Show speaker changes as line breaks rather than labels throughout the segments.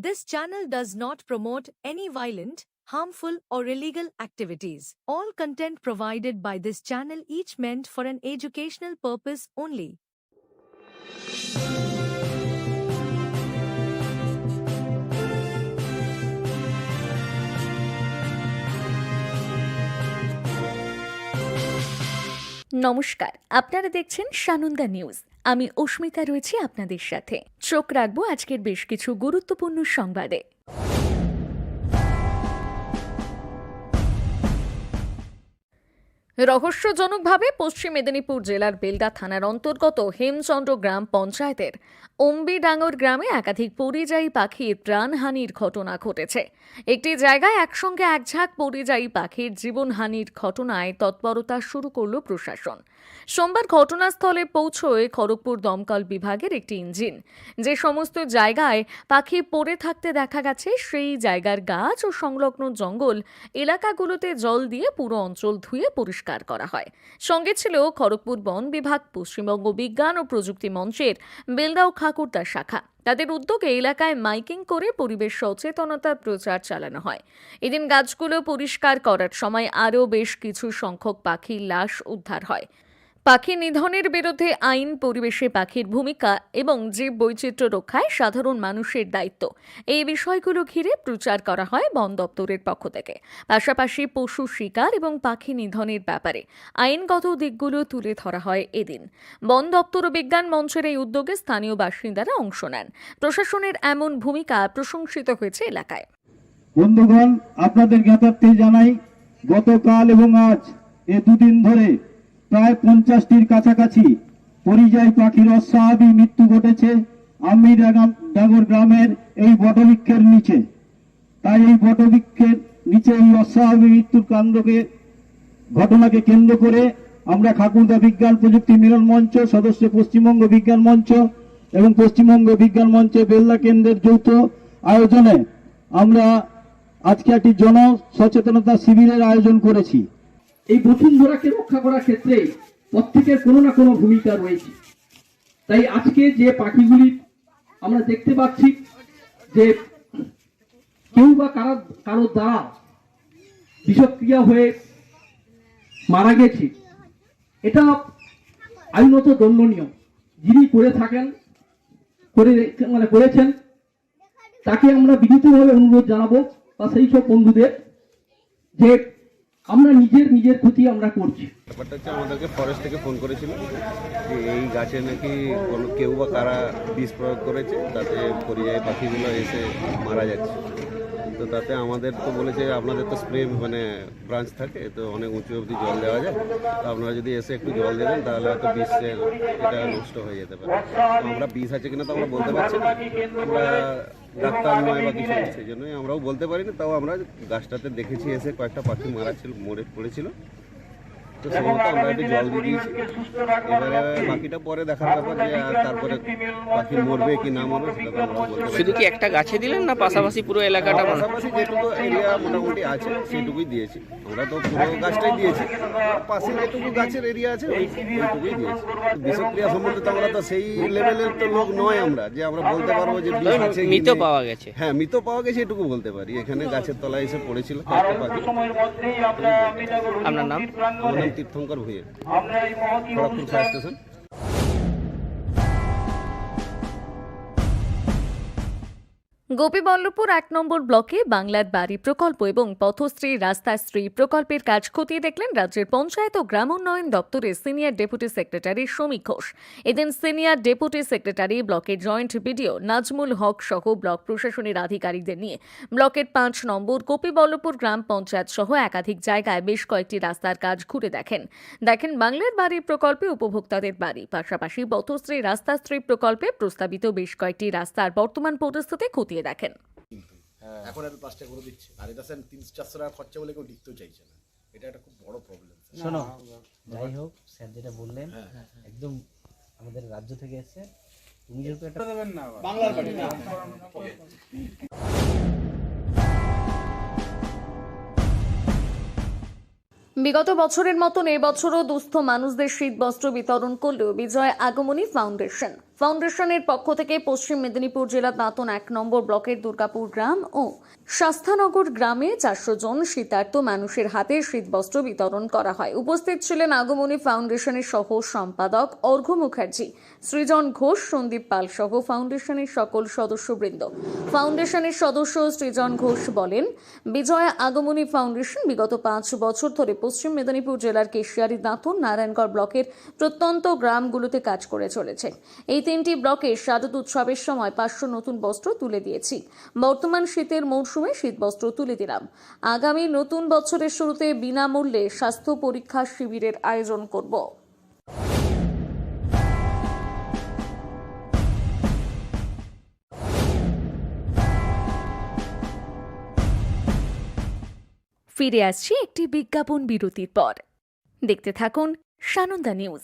This channel does not promote any violent, harmful, or illegal activities. All content provided by this channel each meant for an educational purpose only.
নমস্কার আপনারা দেখছেন Sananda news আমি অস্মিতা রয়েছি আপনাদের সাথে। চোখ রাখব আজকের বেশ কিছু গুরুত্বপূর্ণ সংবাদে। রহস্যজনকভাবে পশ্চিম মেদিনীপুর জেলার বেলদা থানার অন্তর্গত হেমচন্দ্র গ্রাম পঞ্চায়েতের অম্বিডাঙ্গর গ্রামে একাধিক পরিযায়ী পাখির প্রাণহানির ঘটনা ঘটেছে। একটি জায়গায় একসঙ্গে একঝাঁক পরিযায়ী পাখির জীবনহানির ঘটনায় তৎপরতা শুরু করল প্রশাসন। সোমবার ঘটনাস্থলে পৌঁছয় খড়গপুর দমকল বিভাগের একটি ইঞ্জিন। যে সমস্ত জায়গায় পাখি পড়ে থাকতে দেখা গেছে, সেই জায়গার গাছ ও সংলগ্ন জঙ্গল এলাকাগুলোতে জল দিয়ে পুরো অঞ্চল ধুয়ে পরিষ্কার করা হয়। সঙ্গে ছিল খড়গপুর বন বিভাগ, পশ্চিমবঙ্গ বিজ্ঞান ও প্রযুক্তি মঞ্চের বেলগাঁও খাকুরদা শাখা। তাদের উদ্যোগে এলাকায় মাইকিং করে পরিবেশ সচেতনতার প্রচার চালানো হয়। এদিন গাছগুলো পরিষ্কার করার সময় আরও বেশ কিছু সংখ্যক পাখির লাশ উদ্ধার হয়। পাখি নিধনের বিরুদ্ধে আইন, পরিবেশে পাখির ভূমিকা এবং জীব বৈচিত্র্য রক্ষায় সাধারণ মানুষের দায়িত্ব। এই বিষয়গুলো ঘিরে প্রচার করা হয় বন দপ্তরের পক্ষ থেকে। পাশাপাশি পশু শিকার এবং পাখি নিধনের ব্যাপারে আইনগত দিকগুলো তুলে ধরা হয় এদিন। বন দপ্তর ও বিজ্ঞান মঞ্চের এই উদ্যোগে স্থানীয় বাসিন্দারা অংশ নেন। প্রশাসনের এমন ভূমিকা প্রশংসিত হয়েছে এলাকায়।
বন্ধুগণ আপনাদের জ্ঞাতার্থে জানাই, গতকাল এবং আজ এ দুদিন ধরে প্রায় পঞ্চাশটির কাছাকাছি পরিযায়ী পাখির অস্বাভাবিক মৃত্যু ঘটেছে আমি ডাঙ্গর গ্রামের এই বটবৃক্ষের নিচে। তাই এই বটবৃক্ষের নিচে এই অস্বাভাবিক মৃত্যুর কাণ্ডকে, ঘটনাকে কেন্দ্র করে আমরা খাকুরদা বিজ্ঞান প্রযুক্তি মিলন মঞ্চ, সদস্য পশ্চিমবঙ্গ বিজ্ঞান মঞ্চ এবং পশ্চিমবঙ্গ বিজ্ঞান মঞ্চে বেল্লা কেন্দ্রের যৌথ আয়োজনে আমরা আজকে একটি জন সচেতনতা শিবিরের আয়োজন করেছি।
এই বসুন্ধরাকে রক্ষা করার ক্ষেত্রে প্রত্যেকের কোনো না কোনো ভূমিকা রয়েছে। তাই আজকে যে পাখিগুলি আমরা দেখতে পাচ্ছি, যে কেউ বা কারও কারও দ্বারা বিষক্রিয়া হয়ে মারা গেছে, এটা আইনত দণ্ডনীয়। যিনি করে থাকেন, করে মানে করেছেন, তাকে আমরা বিনীতভাবে অনুরোধ জানাব বা সেই সব বন্ধুদের যে আমরা নিজের নিজের ক্ষতি আমরা করছি।
ব্যাপারটা হচ্ছে আমাদেরকে ফরেস্ট থেকে ফোন করেছিল যে এই গাছে নাকি কোনো কেউ বা কারা বিষ প্রয়োগ করেছে, তাতে পরিযায়ী পাখিগুলো এসে মারা যাচ্ছে। তো তাতে আমাদের তো বলেছে, আপনাদের তো স্প্রে মানে ব্রাঞ্চ থাকে, তো অনেক উঁচু অবধি জল দেওয়া যায়। তো আপনারা যদি এসে একটু জল দেবেন, তাহলে হয়তো বিষের এটা নষ্ট হয়ে যেতে পারে। আমরা বিষ আছে কিনা তো আমরা বলতে পারছি না। আমরা ডাক্তার নয় বা কিছু, সেই জন্যই আমরাও বলতে পারি না তাও আমরা গাছটাতে দেখেছি, এসে কয়েকটা পাখি মারা ছিল মরে পড়েছিল। তো আমরা জল দিয়ে দিয়েছি। এবারে বাকিটা পরে দেখার ব্যাপার যে আর তারপরে পাখি মরবে কি না মরবে সেটা তো আমরা বলতে
শুধু কি একটা গাছে দিলেন না পাশাপাশি পুরো এলাকাটা মানে
পাশাপাশি যেটুকু এরিয়া মোটামুটি আছে সেটুকুই দিয়েছি। আমরা তো পুরো গাছটাই দিয়েছি। পাশে যেটুকু গাছের এরিয়া আছে ওই ওইটুকুই দিয়েছি। বিষক্রিয়া সম্বন্ধে তো আমরা তো সেই লেভেলের তো লোক নয় আমরা যে আমরা বলতে পারব যে
মৃত পাওয়া গেছে।
হ্যাঁ মৃত পাওয়া গেছে এটুকু বলতে পারি। এখানে গাছের তলায় এসে পড়েছিল
আপনার নাম
Tirthankar Bhuiya Kharagpur fire station
Gopiballavpur এক নম্বর ব্লকে বাংলার বাড়ি প্রকল্প এবং পথশ্রী রাস্তাশ্রী প্রকল্পের কাজ খতিয়ে দেখলেন রাজ্যের পঞ্চায়েত ও গ্রাম উন্নয়ন দপ্তরের senior deputy secretary Shramik Ghosh. এদিন সিনিয়র ডেপুটি সেক্রেটারি ব্লকের জয়েন্ট বিডিও নাজমুল হক সহ ব্লক প্রশাসনের আধিকারিকদের নিয়ে ব্লকের পাঁচ নম্বর গোপীবল্লভপুর গ্রাম পঞ্চায়েত সহ একাধিক জায়গায় বেশ কয়েকটি রাস্তার কাজ ঘুরে দেখেন। দেখেন বাংলার বাড়ি প্রকল্পে উপভোক্তাদের বাড়ি, পাশাপাশি পথশ্রী রাস্তাশ্রী প্রকল্পে প্রস্তাবিত বেশ কয়েকটি রাস্তার বর্তমান পরিস্থিতি খতিয়ে দেখেন।
এখন এত পাঁচটা করে দিচ্ছে। আর এটা স্যার তিন চারশো টাকা খরচা বলে কেউ লিখতেও চাইছে না। এটা একটা খুব বড় প্রবলেম
শোনো যাই হোক স্যার যেটা বললেন একদম আমাদের রাজ্য থেকে এসছে। তুমি যেহেতু একটা
বাংলার বাড়ি না?
বিগত বছরের মতন এবছরও দুস্থ মানুষদের শীত বস্ত্র বিতরণ করল বিজয় আগমনী ফাউন্ডেশন। ফাউন্ডেশনের পক্ষ থেকে পশ্চিম মেদিনীপুর জেলার দাঁতন এক নম্বর ব্লকের দুর্গাপুর গ্রাম ও শাস্তানগর গ্রামে চারশো জন শীতার্থ মানুষের হাতে শীতবস্ত্র বিতরণ করা হয়। উপস্থিত ছিলেন আগমনী ফাউন্ডেশনের সহ সম্পাদক অর্ঘ্য মুখার্জি, সৃজন ঘোষ, সন্দীপ পাল সহ ফাউন্ডেশনের সকল সদস্যবৃন্দ। ফাউন্ডেশনের সদস্য সৃজন ঘোষ বলেন, বিজয়া আগমনী ফাউন্ডেশন বিগত পাঁচ বছর ধরে পশ্চিম মেদিনীপুর জেলার কেশিয়ারি দাঁতন নারায়ণগড় ব্লকের প্রত্যন্ত গ্রামগুলোতে কাজ করে চলেছে। এই তিনটি ব্লকে শারদ উৎসবের সময় পাঁচশো নতুন বস্ত্র তুলে দিয়েছি। বর্তমান শীতের মৌসুমে শীতবস্ত্র তুলে দিলাম। আগামী নতুন বছরের শুরুতে বিনামূল্যে স্বাস্থ্য পরীক্ষা শিবিরের আয়োজন করব। ফিরে আসছি একটি বিজ্ঞাপন বিরতির পর। দেখতে থাকুন সানন্দা নিউজ।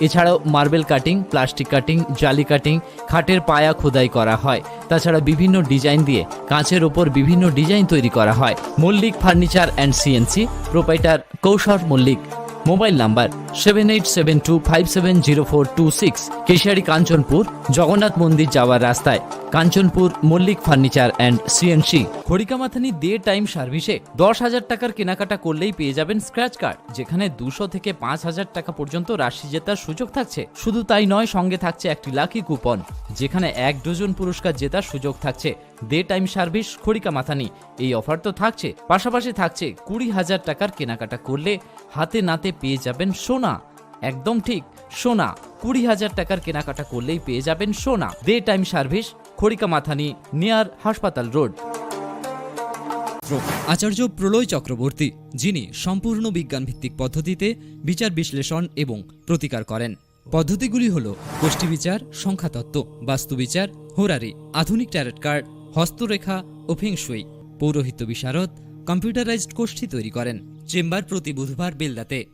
এছাড়াও মার্বেল কাটিং, প্লাস্টিক কাটিং, জালি কাটিং, খাটের পায়া খোদাই করা হয়। তাছাড়া বিভিন্ন ডিজাইন দিয়ে কাঁচের ওপর বিভিন্ন ডিজাইন তৈরি করা হয়। Mallick furniture and CNC, proprietor Kaushal Mallick. Mobile number seven eight seven two five seven zero four two six, Keshiary Kanchanpur, Jagannath মন্দির যাওয়ার রাস্তায়। Kanchanpur, Mallick furniture and CNC Kharikamathani day time সার্ভিসে দশ হাজার টাকার কেনাকাটা করলেই পেয়ে যাবেন স্ক্র্যাচ কার্ড, যেখানে দুশো থেকে পাঁচ হাজার টাকা পর্যন্ত রাশি জেতার সুযোগ থাকছে। শুধু তাই নয়, সঙ্গে থাকছে একটি লাকি কুপন, যেখানে এক ডজন পুরস্কার জেতার সুযোগ থাকছে। Day time service Kharika Mathani. এই অফার তো থাকছে। পাশাপাশি থাকছে কুড়ি হাজার টাকার কেনাকাটা করলে হাতে নাতে পেয়ে যাবেন সোনা। একদম ঠিক, সোনা। কুড়ি হাজার টাকার কেনাকাটা করলেই পেয়ে যাবেন সোনা। Day time service Kharikamathani near হাসপাতাল রোড।
আচার্য প্রলয় চক্রবর্তী, যিনি সম্পূর্ণ বিজ্ঞানভিত্তিক পদ্ধতিতে বিচার বিশ্লেষণ এবং প্রতিকার করেন। পদ্ধতিগুলি হল গোষ্ঠী বিচার, সংখ্যাতত্ত্ব বাস্তুবিচার হোরারি, আধুনিক ট্যারেট কার্ড হস্তরেখা ও ফেংশুই পৌরোহিত্য বিশারদ কম্পিউটারাইজড গোষ্ঠী তৈরি করেন। চেম্বার প্রতি বুধবার বেলদাতে।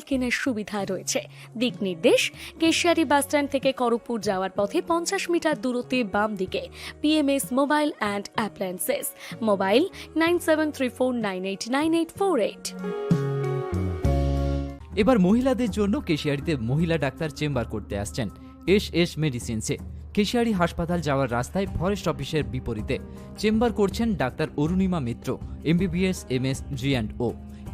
কেনার সুবিধা রয়েছে। দিক নির্দেশ কেশিয়ারি বাসস্ট্যান্ড থেকে করপুর যাওয়ার পথে পঞ্চাশ মিটার দূরত্বে বাম দিকে PMS mobile and appliances mobile nine seven three four nine eight nine eight four eight.
এবার মহিলাদের জন্য কেশিয়ারিতে মহিলা ডাক্তার চেম্বার করতে আসছেন এস এস মেডিসিনসে। কেশিয়ারি হাসপাতাল যাওয়ার রাস্তায় ফরেস্ট অফিসের বিপরীতে। চেম্বার করছেন doctor Arunima Mitra MBBS M S G and O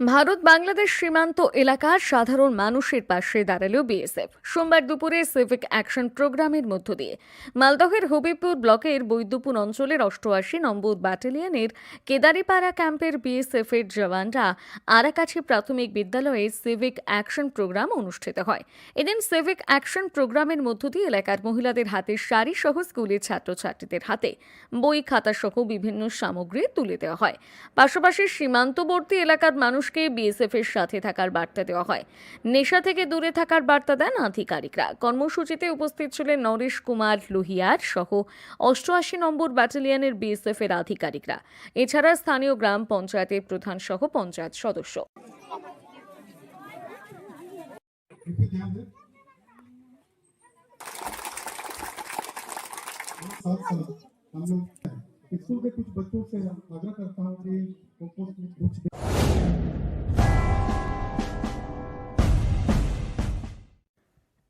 Bharat Bangladesh সীমান্ত এলাকার সাধারণ মানুষের পাশে দাঁড়াল বিএসএফ। সোমবার দুপুরে সিভিক অ্যাকশন প্রোগ্রামের মধ্য দিয়ে মালদহের হবিবপুর ব্লকের বৈদ্যপুর অঞ্চলের অষ্টআশি নম্বর ব্যাটালিয়নের কেদারিপাড়া ক্যাম্পের বিএসএফ এর জওয়ানরা আরাকাছি প্রাথমিক বিদ্যালয়ে সিভিক অ্যাকশন প্রোগ্রাম অনুষ্ঠিত হয়। এদিন সিভিক অ্যাকশন প্রোগ্রামের মধ্য দিয়ে এলাকার মহিলাদের হাতে শাড়ি সহ স্কুলের ছাত্রছাত্রীদের হাতে বই, খাতা সহ বিভিন্ন সামগ্রী তুলে দেওয়া হয়। পাশাপাশি সীমান্তবর্তী এলাকার মানুষকে বিএসএফ এর সাথে থাকার বার্তা দেওয়া হয় নেশা থেকে দূরে থাকার বার্তা দেন আধিকারিকরা কর্মসূচিতে উপস্থিত ছিলেন নরেশ কুমার লোহিয়ার সহ অষ্টআশি নম্বর ব্যাটালিয়নের বিএসএফ এর আধিকারিকরা এছাড়া স্থানীয় গ্রাম পঞ্চায়েতের প্রধান সহ পঞ্চায়েত সদস্য
साथ साथ हम लोग स्कूल के कुछ बच्चों से आग्रह करता हूँ कि कुछ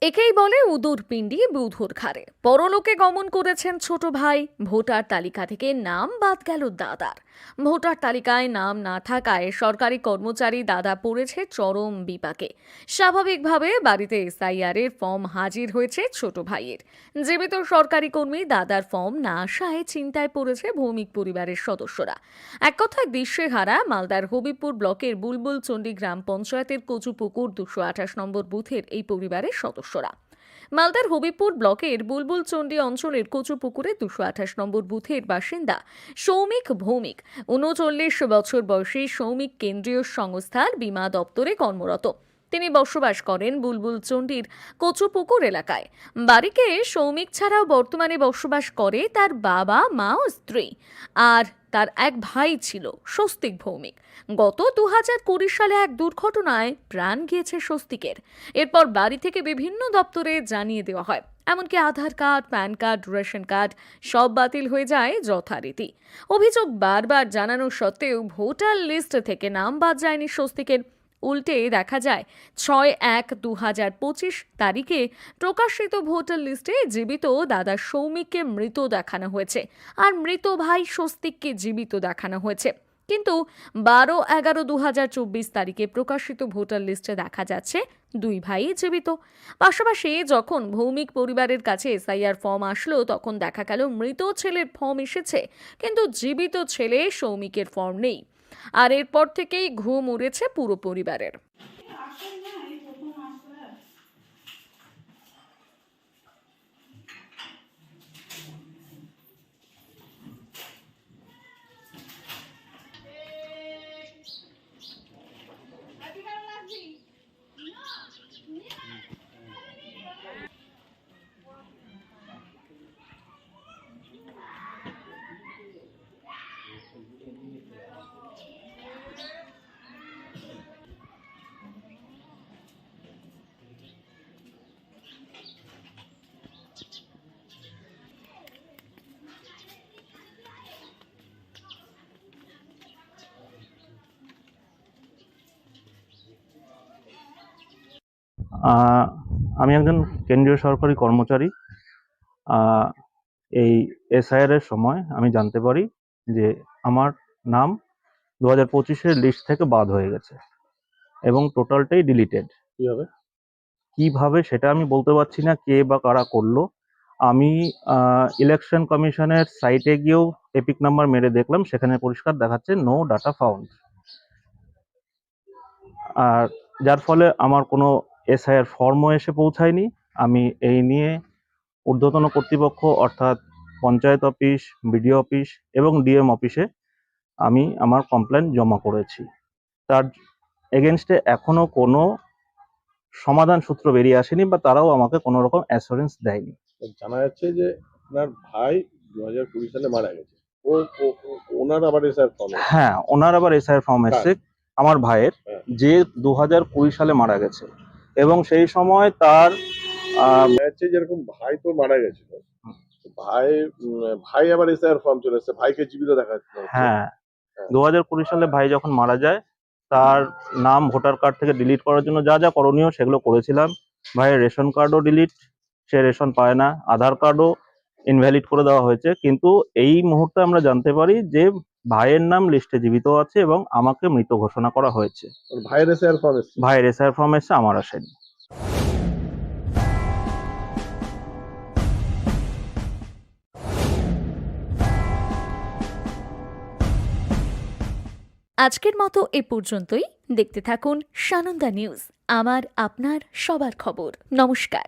একেই বলে উদুর পিণ্ডি বুধুর ঘাড়ে। পরলোকে গমন করেছেন ছোট ভাই, ভোটার তালিকা থেকে নাম বাদ গেল দাদার। ভোটার তালিকায় নাম না থাকায় সরকারি কর্মচারী দাদা পড়েছে চরম বিপাকে। স্বাভাবিকভাবে বাড়িতে এসআইআর এর ফর্ম হাজির হয়েছে ছোট ভাইয়ের। জীবিত সরকারি কর্মী দাদার ফর্ম না আসায় চিন্তায় পড়েছে ভৌমিক পরিবারের সদস্যরা। এক কথায় দৃশ্যে হারা মালদার হবিবপুর ব্লকের বুলবুল চণ্ডী গ্রাম পঞ্চায়েতের কচুপুকুর দুশো আঠাশ নম্বর বুথের এই পরিবারের সদস্যরা। মালদার হবিপুর ব্লকের বুলবুল চণ্ডী অঞ্চলের কচুপুকুরে দুশো আঠাশ নম্বর বুথের বাসিন্দা সৌমিক ভৌমিক উনচল্লিশ বছর বয়সী সৌমিক কেন্দ্রীয় সংস্থার বিমা দপ্তরে কর্মরত। তিনি বসবাস করেন বুলবুল চণ্ডীর কচুপুকুর এলাকায়। বাড়িতে সৌমিক ছাড়াও বর্তমানে বসবাস করে তার বাবা, মা ও স্ত্রী। আর তার এক ভাই ছিল স্বস্তিক ভৌমিক। গত দু হাজার কুড়ি সালে এক দুর্ঘটনায় প্রাণ গিয়েছে স্বস্তিকের। এরপর বাড়ি থেকে বিভিন্ন দপ্তরে জানিয়ে দেওয়া হয়। এমনকি Aadhaar card, PAN card, ration card সব বাতিল হয়ে যায় যথারীতি। অভিযোগ বারবার জানানো সত্ত্বেও ভোটার লিস্ট থেকে নাম বাদ যায়নি স্বস্তিকের। উল্টে দেখা যায়, ছয় এক দু হাজার পঁচিশ তারিখে প্রকাশিত ভোটার লিস্টে জীবিত দাদা সৌমিককে মৃত দেখানো হয়েছে আর মৃত ভাই স্বস্তিককে জীবিত দেখানো হয়েছে। কিন্তু বারো এগারো দু হাজার চব্বিশ তারিখে প্রকাশিত ভোটার লিস্টে দেখা যাচ্ছে দুই ভাই জীবিত। পাশাপাশি যখন ভৌমিক পরিবারের কাছে এসআইআর ফর্ম আসলো, তখন দেখা গেল মৃত ছেলের ফর্ম এসেছে, কিন্তু জীবিত ছেলে সৌমিকের ফর্ম নেই। আর এরপর থেকেই ঘুম উড়েছে পুরো পরিবারের।
আমি একজন কেন্দ্রীয় সরকারি কর্মচারী। এই এসআইআর এর সময় আমি জানতে পারি যে আমার নাম দু হাজার পঁচিশের লিস্ট থেকে বাদ হয়ে গেছে এবং টোটালটাই ডিলিটেড
কীভাবে?
কীভাবে সেটা আমি বলতে পারছি না কে বা কারা করল। আমি ইলেকশন কমিশনের সাইটে গিয়েও এপিক নাম্বার মেরে দেখলাম সেখানে পরিষ্কার দেখাচ্ছে নো ডাটা ফাউন্ড আর যার ফলে আমার কোনো এসআইআর ফর্মও এসে পৌঁছায়নি। আমি এই নিয়ে ঊর্ধ্বতন কর্তৃপক্ষ অর্থাৎ পঞ্চায়েত অফিস বিডিও অফিস এবং ডিএম অফিসে আমি আমার কমপ্লেন জমা করেছি। তার এগেনস্টে এখনও কোনো সমাধান সূত্র বেরিয়ে আসেনি বা তারাও আমাকে কোনো রকম অ্যাসুরেন্স দেয়নি।
জানা যাচ্ছে যে আপনার ভাই দু হাজার কুড়ি সালে মারা গেছে। ও ওনার আবার এসআর ফর্ম
হ্যাঁ ওনার আবার এসআইআর ফর্ম এসছে। আমার ভাইয়ের
হ্যাঁ।
যে দু হাজার কুড়ি সালে মারা গেছে। এবং সেই সময় তার
যাচ্ছে যেরকম ভাই তো মারা গেছিল ভাই ভাই আবার এসআর ফর্ম চলে এসেছে ভাইকে জীবিত দেখা যাচ্ছে
হ্যাঁ
হ্যাঁ।
দু হাজার কুড়ি সালে ভাই যখন মারা যায় তার নাম ভোটার কার্ড থেকে ডিলিট করার জন্য যা যা করণীয় সেগুলো করেছিলাম। ভাইয়ের রেশন কার্ডও ডিলিট সে রেশন পায় না আধার কার্ডও ইনভ্যালিড করে দেওয়া হয়েছে। কিন্তু এই মুহূর্তে আমরা জানতে পারি যে ভাইয়ের নাম লিস্টে জীবিত আছে এবং আমাকে মৃত ঘোষণা করা হয়েছে।
ভাইয়ের এসআর ফর্ম এসেছে?
ভাইয়ের এসআর ফর্ম এসে আমার আসেনি।
আজকের মতো এ পর্যন্তই। দেখতে থাকুন সানন্দা নিউজ আমার আপনার সবার খবর। নমস্কার।